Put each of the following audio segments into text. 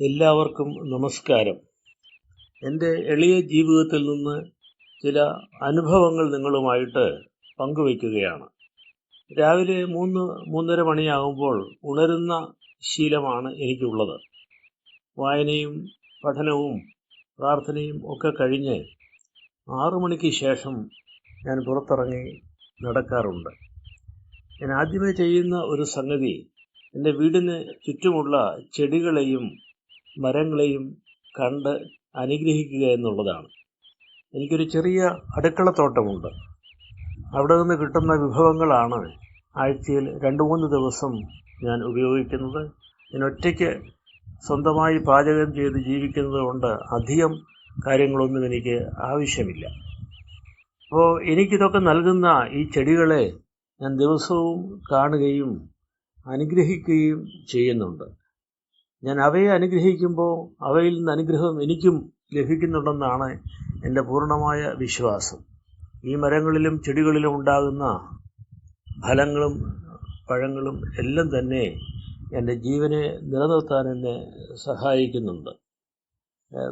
എല്ലാവർക്കും നമസ്കാരം. എന്റെ എളിയ ജീവിതത്തിൽ നിന്ന് ചില അനുഭവങ്ങൾ നിങ്ങളുമായിട്ട് പങ്കുവയ്ക്കുകയാണ്. രാവിലെ മൂന്ന് മൂന്നര മണിയാകുമ്പോൾ ഉണരുന്ന ശീലമാണ് എനിക്കുള്ളത്. വായനയും പഠനവും പ്രാർത്ഥനയും ഒക്കെ കഴിഞ്ഞ് ആറു മണിക്ക് ശേഷം ഞാൻ പുറത്തിറങ്ങി നടക്കാറുണ്ട്. ഞാൻ ആദ്യമേ ചെയ്യുന്ന ഒരു സംഗതി എന്റെ വീടിന് ചുറ്റുമുള്ള ചെടികളെയും മരങ്ങളെയും കണ്ട് അനുഗ്രഹിക്കുക എന്നുള്ളതാണ്. എനിക്കൊരു ചെറിയ അടുക്കളത്തോട്ടമുണ്ട്. അവിടെ നിന്ന് കിട്ടുന്ന വിഭവങ്ങളാണ് ആഴ്ചയിൽ രണ്ട് മൂന്ന് ദിവസം ഞാൻ ഉപയോഗിക്കുന്നത്. ഞാൻ ഒറ്റയ്ക്ക് സ്വന്തമായി പാചകം ചെയ്ത് ജീവിക്കുന്നത് കൊണ്ട് അധികം കാര്യങ്ങളൊന്നും എനിക്ക് ആവശ്യമില്ല. അപ്പോൾ എനിക്കിതൊക്കെ നൽകുന്ന ഈ ചെടികളെ ഞാൻ ദിവസവും കാണുകയും അനുഗ്രഹിക്കുകയും ചെയ്യുന്നുണ്ട്. ഞാൻ അവയെ അനുഗ്രഹിക്കുമ്പോൾ അവയിൽ നിന്ന് അനുഗ്രഹം എനിക്കും ലഭിക്കുന്നുണ്ടെന്നാണ് എന്റെ പൂർണമായ വിശ്വാസം. ഈ മരങ്ങളിലും ചെടികളിലും ഉണ്ടാകുന്ന ഫലങ്ങളും പഴങ്ങളും എല്ലാം തന്നെ എന്റെ ജീവനെ നിലനിർത്താൻ എന്നെ സഹായിക്കുന്നുണ്ട്.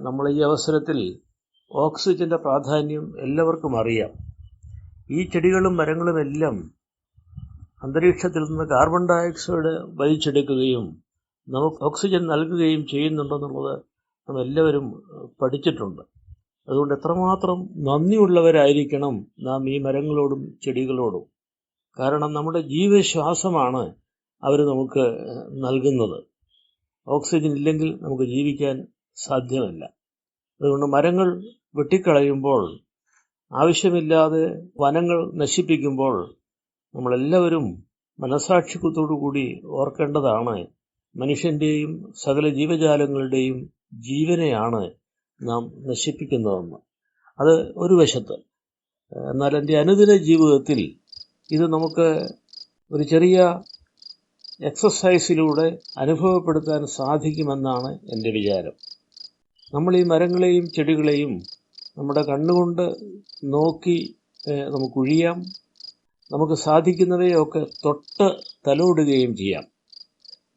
നമ്മൾ ഈ അവസരത്തിൽ ഓക്സിജന്റെ പ്രാധാന്യം എല്ലാവർക്കും അറിയാം. ഈ ചെടികളും മരങ്ങളും എല്ലാം അന്തരീക്ഷത്തിൽ നിന്ന് കാർബൺ ഡയോക്സൈഡ് വലിച്ചെടുക്കുകയും നമുക്ക് ഓക്സിജൻ നൽകുകയും ചെയ്യുന്നുണ്ടെന്നുള്ളത് നാം എല്ലാവരും പഠിച്ചിട്ടുണ്ട്. അതുകൊണ്ട് എത്രമാത്രം നന്ദിയുള്ളവരായിരിക്കണം നാം ഈ മരങ്ങളോടും ചെടികളോടും. കാരണം നമ്മുടെ ജീവശ്വാസമാണ് അവർ നമുക്ക് നൽകുന്നത്. ഓക്സിജൻ ഇല്ലെങ്കിൽ നമുക്ക് ജീവിക്കാൻ സാധ്യമല്ല. അതുകൊണ്ട് മരങ്ങൾ വെട്ടിക്കളയുമ്പോൾ ആവശ്യമില്ലാതെ വനങ്ങൾ നശിപ്പിക്കുമ്പോൾ നമ്മളെല്ലാവരും മനസാക്ഷിത്വത്തോടു കൂടി ഓർക്കേണ്ടതാണ് മനുഷ്യന്റെയും സകല ജീവജാലങ്ങളുടെയും ജീവനെയാണ് നാം നശിപ്പിക്കുന്നതെന്ന്. അത് ഒരു വശത്ത്. എന്നാൽ എന്റെ അനുദിന ജീവിതത്തിൽ ഇത് നമുക്ക് ഒരു ചെറിയ എക്സസൈസിലൂടെ അനുഭവപ്പെടുത്താൻ സാധിക്കുമെന്നാണ് എന്റെ വിചാരം. നമ്മൾ ഈ മരങ്ങളെയും ചെടികളെയും നമ്മുടെ കണ്ണുകൊണ്ട് നോക്കി നമുക്ക് ഒഴിയാം നമുക്ക് സാധിക്കുന്നവയൊക്കെ തൊട്ട് തലോടുകയും ചെയ്യാം.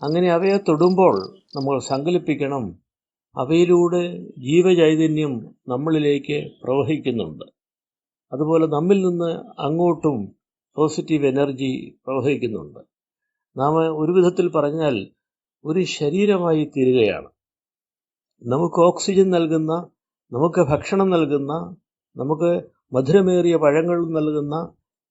അങ്ങനെ അവയെ തൊടുമ്പോൾ നമ്മൾ സങ്കല്പിക്കണം. അവയിലൂടെ ജീവചൈതന്യം നമ്മളിലേക്ക് പ്രവഹിക്കുന്നുണ്ട്. അതുപോലെ നമ്മിൽ നിന്ന് അങ്ങോട്ടും പോസിറ്റീവ് എനർജി പ്രവഹിക്കുന്നുണ്ട്. നാം ഒരു വിധത്തിൽ പറഞ്ഞാൽ ഒരു ശരീരമായി തീരുകയാണ്. നമുക്ക് ഓക്സിജൻ നൽകുന്ന നമുക്ക് ഭക്ഷണം നൽകുന്ന നമുക്ക് മധുരമേറിയ പഴങ്ങൾ നൽകുന്ന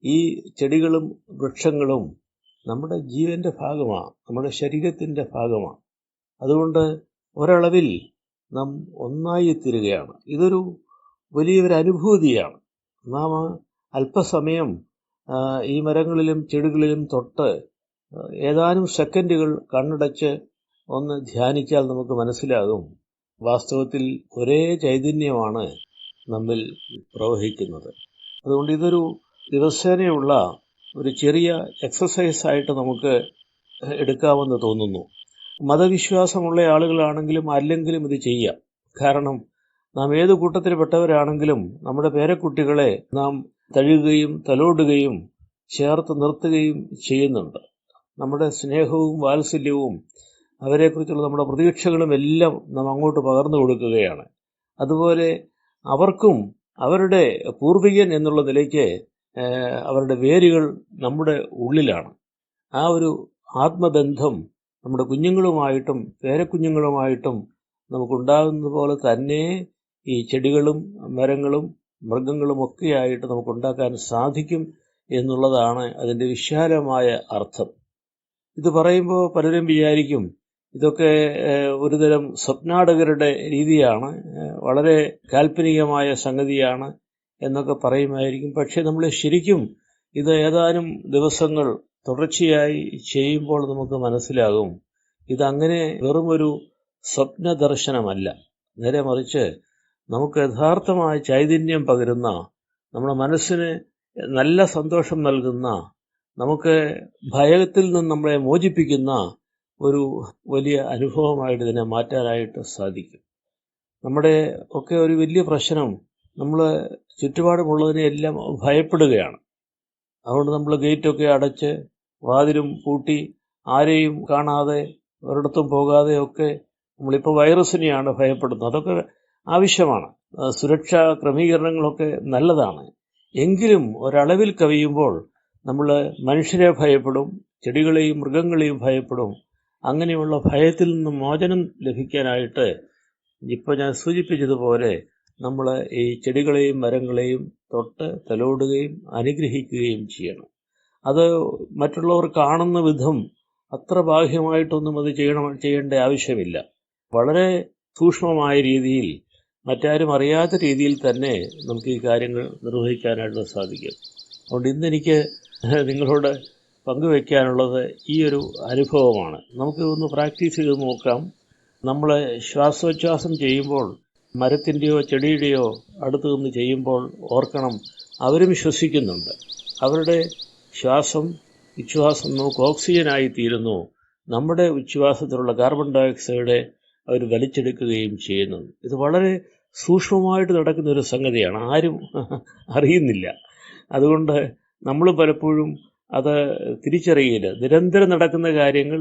ഈ ചെടികളും വൃക്ഷങ്ങളും നമ്മുടെ ജീവന്റെ ഭാഗമാണ് നമ്മുടെ ശരീരത്തിന്റെ ഭാഗമാണ്. അതുകൊണ്ട് ഒരളവിൽ നാം ഒന്നായി തീരുകയാണ് ഇതൊരു വലിയൊരു അനുഭൂതിയാണ്. നാം അല്പസമയം ഈ മരങ്ങളിലും ചെടികളിലും തൊട്ട് ഏതാനും സെക്കൻഡുകൾ കണ്ണടച്ച് ഒന്ന് ധ്യാനിച്ചാൽ നമുക്ക് മനസ്സിലാകും വാസ്തവത്തിൽ ഒരേ ചൈതന്യമാണ് നമ്മിൽ പ്രവഹിക്കുന്നത്. അതുകൊണ്ട് ഇതൊരു ദിവസേനയുള്ള ഒരു ചെറിയ എക്സസൈസ് ആയിട്ട് നമുക്ക് എടുക്കാമെന്ന് തോന്നുന്നു. മതവിശ്വാസമുള്ള ആളുകളാണെങ്കിലും അല്ലെങ്കിലും ഇത് ചെയ്യാം. കാരണം നാം ഏത് കൂട്ടത്തിൽപ്പെട്ടവരാണെങ്കിലും നമ്മുടെ പേരക്കുട്ടികളെ നാം തഴുകുകയും തലോടുകയും ചേർത്ത് നിർത്തുകയും ചെയ്യുന്നുണ്ട്. നമ്മുടെ സ്നേഹവും വാത്സല്യവും അവരെക്കുറിച്ചുള്ള നമ്മുടെ പ്രതീക്ഷകളും എല്ലാം നാം അങ്ങോട്ട് പകർന്നു കൊടുക്കുകയാണ്. അതുപോലെ അവർക്കും അവരുടെ പൂർവികൻ എന്നുള്ള നിലയ്ക്ക് അവരുടെ വേരുകൾ നമ്മുടെ ഉള്ളിലാണ്. ആ ഒരു ആത്മബന്ധം നമ്മുടെ കുഞ്ഞുങ്ങളുമായിട്ടും പേരക്കുഞ്ഞുങ്ങളുമായിട്ടും നമുക്കുണ്ടാകുന്നത് പോലെ തന്നെ ഈ ചെടികളും മരങ്ങളും മൃഗങ്ങളും ഒക്കെയായിട്ട് നമുക്കുണ്ടാക്കാൻ സാധിക്കും എന്നുള്ളതാണ് അതിന്റെ വിശാലമായ അർത്ഥം. ഇത് പറയുമ്പോൾ പലരും വിചാരിക്കും ഇതൊക്കെ ഒരുതരം സ്വപ്നാടകരുടെ രീതിയാണ് വളരെ കാൽപ്പനികമായ സംഗതിയാണ് എന്നൊക്കെ പറയുമായിരിക്കും. പക്ഷേ നമ്മൾ ശരിക്കും ഇത് ഏതാനും ദിവസങ്ങൾ തുടർച്ചയായി ചെയ്യുമ്പോൾ നമുക്ക് മനസ്സിലാകും. ഇതങ്ങനെ വെറുമൊരു സ്വപ്ന ദർശനമല്ല നേരെ മറിച്ച് നമുക്ക് യഥാർത്ഥമായ ചൈതന്യം പകരുന്ന നമ്മുടെ മനസ്സിന് നല്ല സന്തോഷം നൽകുന്ന നമുക്ക് ഭയത്തിൽ നിന്ന് നമ്മളെ മോചിപ്പിക്കുന്ന ഒരു വലിയ അനുഭവമായിട്ട് ഇതിനെ മാറ്റാനായിട്ട് സാധിക്കും. നമ്മുടെ ഒക്കെ ഒരു വലിയ പ്രശ്നം നമ്മൾ ചുറ്റുപാടുമുള്ളതിനെ എല്ലാം ഭയപ്പെടുകയാണ്. അതുകൊണ്ട് നമ്മൾ ഗേറ്റൊക്കെ അടച്ച് വാതിലും പൂട്ടി ആരെയും കാണാതെ ഒരിടത്തും പോകാതെ ഒക്കെ നമ്മളിപ്പോൾ വൈറസിനെയാണ് ഭയപ്പെടുന്നത്. അതൊക്കെ ആവശ്യമാണ്. സുരക്ഷാ ക്രമീകരണങ്ങളൊക്കെ നല്ലതാണ്. എങ്കിലും ഒരളവിൽ കവിയുമ്പോൾ നമ്മൾ മനുഷ്യരെ ഭയപ്പെടും ചെടികളെയും മൃഗങ്ങളെയും ഭയപ്പെടും. അങ്ങനെയുള്ള ഭയത്തിൽ നിന്ന് മോചനം ലഭിക്കാനായിട്ട് ഇപ്പോൾ ഞാൻ സൂചിപ്പിച്ചതുപോലെ നമ്മൾ ഈ ചെടികളെയും മരങ്ങളെയും തൊട്ട് തലോടുകയും അനുഗ്രഹിക്കുകയും ചെയ്യണം. അത് മറ്റുള്ളവർ കാണുന്ന വിധം അത്ര ബാഹ്യമായിട്ടൊന്നും അത് ചെയ്യണം ചെയ്യേണ്ട ആവശ്യമില്ല. വളരെ സൂക്ഷ്മമായ രീതിയിൽ മറ്റാരും അറിയാത്ത രീതിയിൽ തന്നെ നമുക്ക് ഈ കാര്യങ്ങൾ നിർവഹിക്കാനായിട്ട് സാധിക്കും. അതുകൊണ്ട് ഇന്നെനിക്ക് നിങ്ങളോട് പങ്കുവെക്കാനുള്ളത് ഈ ഒരു അനുഭവമാണ്. നമുക്ക് ഒന്ന് പ്രാക്ടീസ് ചെയ്ത് നോക്കാം. നമ്മൾ ശ്വാസോച്ഛ്വാസം ചെയ്യുമ്പോൾ മരത്തിന്റെയോ ചെടിയുടെയോ അടുത്ത് നിന്ന് ചെയ്യുമ്പോൾ ഓർക്കണം അവരും ശ്വസിക്കുന്നുണ്ട്. അവരുടെ ശ്വാസം ഉച്ഛ്വാസം നമുക്ക് ഓക്സിജനായി തീരുന്നു നമ്മുടെ ഉച്ഛ്വാസത്തിലുള്ള കാർബൺ ഡയോക്സൈഡ് അവർ വലിച്ചെടുക്കുകയും ചെയ്യുന്നു. ഇത് വളരെ സൂക്ഷ്മമായിട്ട് നടക്കുന്ന ഒരു സംഗതിയാണ്. ആരും അറിയുന്നില്ല. അതുകൊണ്ട് നമ്മൾ പലപ്പോഴും അത് തിരിച്ചറിയില്ല നിരന്തരം നടക്കുന്ന കാര്യങ്ങൾ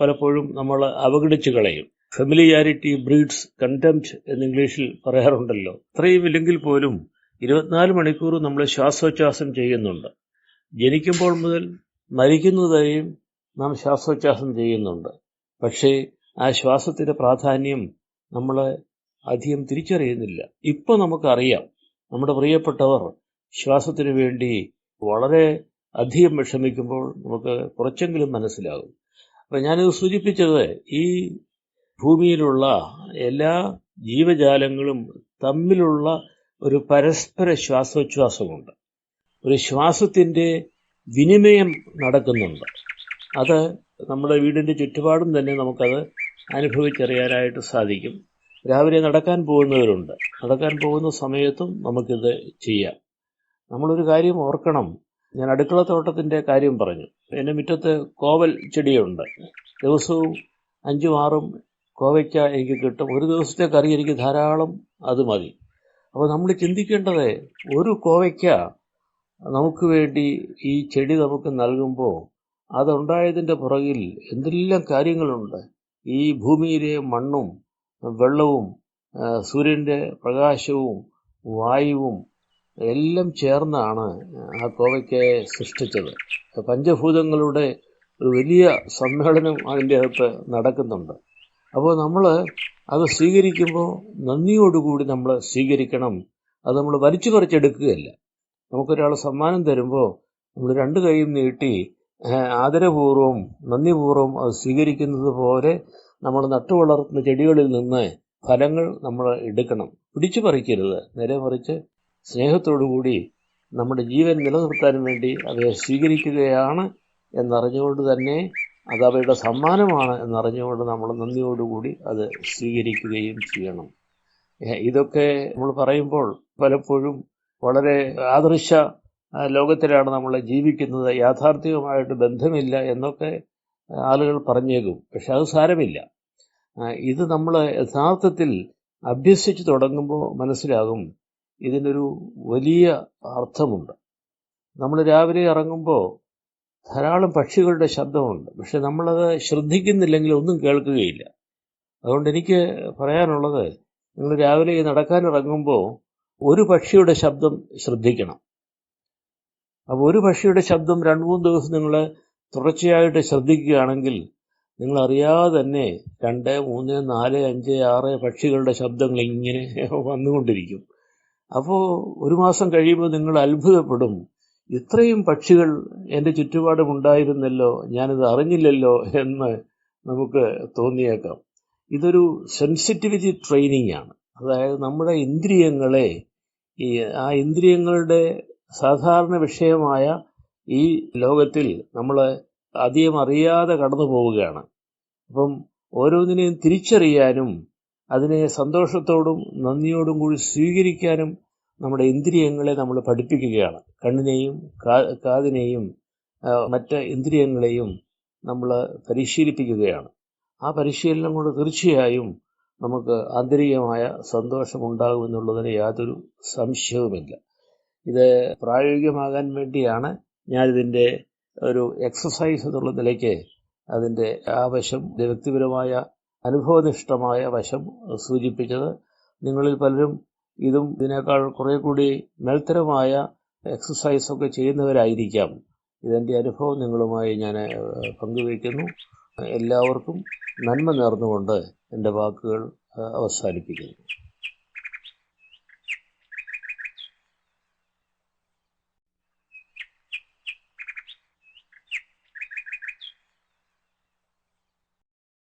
പലപ്പോഴും നമ്മൾ അവഗണിച്ചു കളയും. ഫെമിലിയാരിറ്റി ബ്രീഡ്സ് കണ്ടംപ്റ്റ് എന്ന് ഇംഗ്ലീഷിൽ പറയാറുണ്ടല്ലോ. അത്രയും ഇല്ലെങ്കിൽ പോലും ഇരുപത്തിനാല് മണിക്കൂർ നമ്മൾ ശ്വാസോച്ഛാസം ചെയ്യുന്നുണ്ട്. ജനിക്കുമ്പോൾ മുതൽ മരിക്കുന്നതുവരെയും നാം ശ്വാസോച്ഛാസം ചെയ്യുന്നുണ്ട്. പക്ഷേ ആ ശ്വാസത്തിന്റെ പ്രാധാന്യം നമ്മൾ അധികം തിരിച്ചറിയുന്നില്ല. ഇപ്പോൾ നമുക്കറിയാം നമ്മുടെ പ്രിയപ്പെട്ടവർ ശ്വാസത്തിന് വേണ്ടി വളരെ അധികം വിഷമിക്കുമ്പോൾ നമുക്ക് കുറച്ചെങ്കിലും മനസ്സിലാകും. അപ്പം ഞാനിത് സൂചിപ്പിച്ചത് ഈ ഭൂമിയിലുള്ള എല്ലാ ജീവജാലങ്ങളും തമ്മിലുള്ള ഒരു പരസ്പര ശ്വാസോച്ഛ്വാസമുണ്ട്. ഒരു ശ്വാസത്തിന്റെ വിനിമയം നടക്കുന്നുണ്ട്. അത് നമ്മുടെ വീടിന്റെ ചുറ്റുപാടും തന്നെ നമുക്കത് അനുഭവിച്ചറിയാനായിട്ട് സാധിക്കും. രാവിലെ നടക്കാൻ പോകുന്നവരുണ്ട്. നടക്കാൻ പോകുന്ന സമയത്തും നമുക്കിത് ചെയ്യാം. നമ്മളൊരു കാര്യം ഓർക്കണം. ഞാൻ അടുക്കള തോട്ടത്തിന്റെ കാര്യം പറഞ്ഞു. എന്റെ മുറ്റത്ത് കോവൽ ചെടിയുണ്ട്. ദിവസവും അഞ്ചും ആറും കോവയ്ക്ക എനിക്ക് കിട്ടും. ഒരു ദിവസത്തെ കറി എനിക്ക് ധാരാളം അത് മതി. അപ്പോൾ നമ്മൾ ചിന്തിക്കേണ്ടത് ഒരു കോവയ്ക്ക നമുക്ക് വേണ്ടി ഈ ചെടി നമുക്ക് നൽകുമ്പോൾ അതുണ്ടായതിന്റെ പുറകിൽ എന്തെല്ലാം കാര്യങ്ങളുണ്ട്? ഈ ഭൂമിയിലെ മണ്ണും വെള്ളവും സൂര്യന്റെ പ്രകാശവും വായുവും എല്ലാം ചേർന്നാണ് ആ കോവയ്ക്കയെ സൃഷ്ടിച്ചത്. പഞ്ചഭൂതങ്ങളുടെ ഒരു വലിയ സമ്മേളനം അതിന്റെ അകത്ത് നടക്കുന്നുണ്ട്. അപ്പോൾ നമ്മൾ അത് സ്വീകരിക്കുമ്പോൾ നന്ദിയോടുകൂടി നമ്മൾ സ്വീകരിക്കണം. അത് നമ്മൾ വലിച്ചു പറിച്ചെടുക്കുകയല്ല. നമുക്കൊരാൾ സമ്മാനം തരുമ്പോൾ നമ്മൾ രണ്ട് കൈയും നീട്ടി ആദരപൂർവം നന്ദിപൂർവം അത് സ്വീകരിക്കുന്നത് പോലെ നമ്മൾ നട്ടുവളർത്തുന്ന ചെടികളിൽ നിന്ന് ഫലങ്ങൾ നമ്മൾ എടുക്കണം. പിടിച്ചു പറിക്കരുത്. നേരെ മറിച്ച് സ്നേഹത്തോടുകൂടി നമ്മുടെ ജീവൻ നിലനിർത്താൻ വേണ്ടി അവയെ സ്വീകരിക്കുകയാണ് എന്നറിഞ്ഞുകൊണ്ട് തന്നെ അത് അവരുടെ സമ്മാനമാണ് എന്നറിഞ്ഞുകൊണ്ട് നമ്മൾ നന്ദിയോടുകൂടി അത് സ്വീകരിക്കുകയും ചെയ്യണം. ഇതൊക്കെ നമ്മൾ പറയുമ്പോൾ പലപ്പോഴും വളരെ ആദൃശ ലോകത്തിലാണ് നമ്മൾ ജീവിക്കുന്നത്. യാഥാർത്ഥ്യവുമായിട്ട് ബന്ധമില്ല എന്നൊക്കെ ആളുകൾ പറഞ്ഞേക്കും. പക്ഷെ അത് സാരമില്ല. ഇത് നമ്മൾ യഥാർത്ഥത്തിൽ അഭ്യസിച്ച് തുടങ്ങുമ്പോൾ മനസ്സിലാകും ഇതിനൊരു വലിയ അർത്ഥമുണ്ട്. നമ്മൾ രാവിലെ ഇറങ്ങുമ്പോൾ ധാരാളം പക്ഷികളുടെ ശബ്ദമുണ്ട്. പക്ഷെ നമ്മളത് ശ്രദ്ധിക്കുന്നില്ലെങ്കിൽ ഒന്നും കേൾക്കുകയില്ല. അതുകൊണ്ട് എനിക്ക് പറയാനുള്ളത് നിങ്ങൾ രാവിലെ നടക്കാൻ ഇറങ്ങുമ്പോൾ ഒരു പക്ഷിയുടെ ശബ്ദം ശ്രദ്ധിക്കണം. അപ്പോൾ ഒരു പക്ഷിയുടെ ശബ്ദം രണ്ട് മൂന്ന് ദിവസം നിങ്ങൾ തുടർച്ചയായിട്ട് ശ്രദ്ധിക്കുകയാണെങ്കിൽ നിങ്ങൾ അറിയാതെ തന്നെ രണ്ട് മൂന്ന് നാല് അഞ്ച് ആറ് പക്ഷികളുടെ ശബ്ദങ്ങൾ ഇങ്ങനെ വന്നുകൊണ്ടിരിക്കും. അപ്പോൾ ഒരു മാസം കഴിയുമ്പോൾ നിങ്ങൾ അത്ഭുതപ്പെടും. ഇത്രയും പക്ഷികൾ എന്റെ ചുറ്റുപാടുമുണ്ടായിരുന്നല്ലോ ഞാനിത് അറിഞ്ഞില്ലല്ലോ എന്ന് നമുക്ക് തോന്നിയേക്കാം. ഇതൊരു സെൻസിറ്റിവിറ്റി ട്രെയിനിങ് ആണ്. അതായത് നമ്മുടെ ഇന്ദ്രിയങ്ങളെ ഈ ആ ഇന്ദ്രിയങ്ങളുടെ സാധാരണ വിഷയമായ ഈ ലോകത്തിൽ നമ്മൾ അധികം അറിയാതെ കടന്നു പോവുകയാണ്. അപ്പം ഓരോന്നിനെയും തിരിച്ചറിയാനും അതിനെ സന്തോഷത്തോടും നന്ദിയോടും കൂടി സ്വീകരിക്കാനും നമ്മുടെ ഇന്ദ്രിയങ്ങളെ നമ്മൾ പഠിപ്പിക്കുകയാണ്. കണ്ണിനെയും കാതിനെയും മറ്റ് ഇന്ദ്രിയങ്ങളെയും നമ്മൾ പരിശീലിപ്പിക്കുകയാണ്. ആ പരിശീലനം കൊണ്ട് തീർച്ചയായും നമുക്ക് ആന്തരികമായ സന്തോഷമുണ്ടാകുമെന്നുള്ളതിന് യാതൊരു സംശയവുമില്ല. ഇത് പ്രായോഗികമാകാൻ വേണ്ടിയാണ് ഞാനിതിന്റെ ഒരു എക്സസൈസ് എന്നുള്ള നിലയ്ക്ക് അതിന്റെ ആ വശം വ്യക്തിപരമായ അനുഭവനിഷ്ഠമായ വശം സൂചിപ്പിച്ചത്. നിങ്ങളിൽ പലരും ഇതും ഇതിനേക്കാൾ കുറെ കൂടി മേൽത്തരമായ എക്സസൈസ് ഒക്കെ ചെയ്യുന്നവരായിരിക്കാം. ഇതെന്റെ അനുഭവം നിങ്ങളുമായി ഞാൻ പങ്കുവയ്ക്കുന്നു. എല്ലാവർക്കും നന്മ നേർന്നുകൊണ്ട് എന്റെ വാക്കുകൾ അവസാനിപ്പിക്കുന്നു.